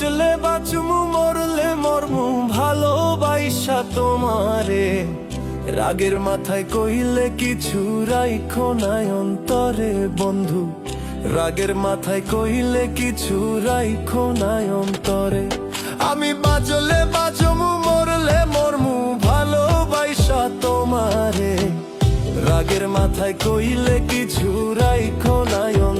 বাঁচমু, মরলে মরমু ভালোবাসা তোমারে। রাগের মাথায় কইলে কিছু রাইখো নাই অন্তরে, বন্ধু। রাগের মাথায় কইলে কিছু রাইখো নাই অন্তরে। আমি বাজলে বাজমু, মরলে মরমু ভালোবাসা তোমারে। রাগের মাথায় কইলে কিছু রাইখো নাই অন্তরে।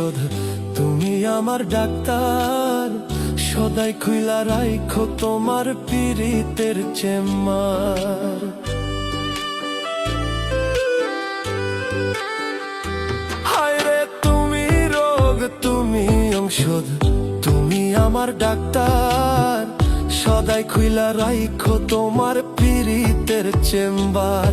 ঔষধ, তুমি আমার ডাক্তার। সদাই খুইলা রাইখো তোমার পীড়িতের চেম্বার। তুমি ঔষধ, তুমি আমার ডাক্তার। সদাই খুইলা রাইখো তোমার পীড়িতের চেম্বার।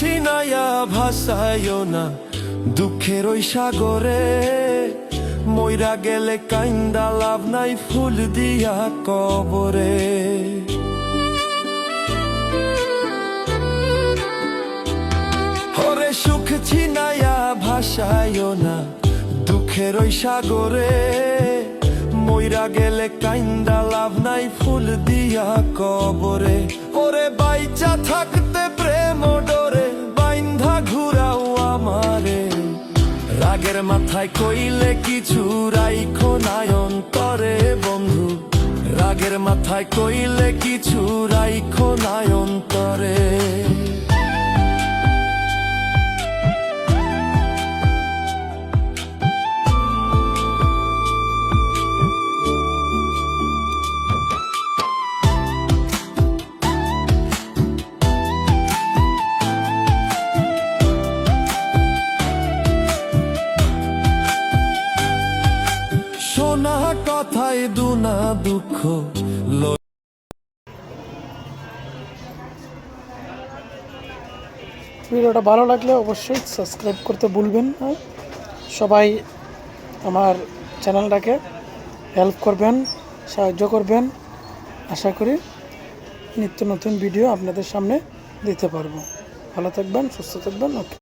ছিনায়া ভাসায় না, দুঃখের ওই সাগরে। মইরা গেলে কাইন্দা লাভ নাই ফুল দিয়া কবরে। ওরে সুখ ছিনায়া ভাসায় না, দুঃখের ওই সাগরে। মইরা গেলে কাইন্দা লাভ নাই ফুল দিয়া কবরে। ওরে বাইচা থাকতে আমারে। রাগের মাথায় কইলে কিছু রাইখো নায়ন তরে বন্ধু। রাগের মাথায় কইলে কিছু রাইখো নায়ন অন্তরে। কথায় দুনা দুঃখ ভিডিওটা ভালো লাগলে অবশ্যই সাবস্ক্রাইব করতে ভুলবেন না। সবাই আমার চ্যানেলটাকে হেল্প করবেন, সাহায্য করবেন। আশা করি নিত্য নতুন ভিডিও আপনাদের সামনে দিতে পারব। ভালো থাকবেন, সুস্থ থাকবেন, ওকে।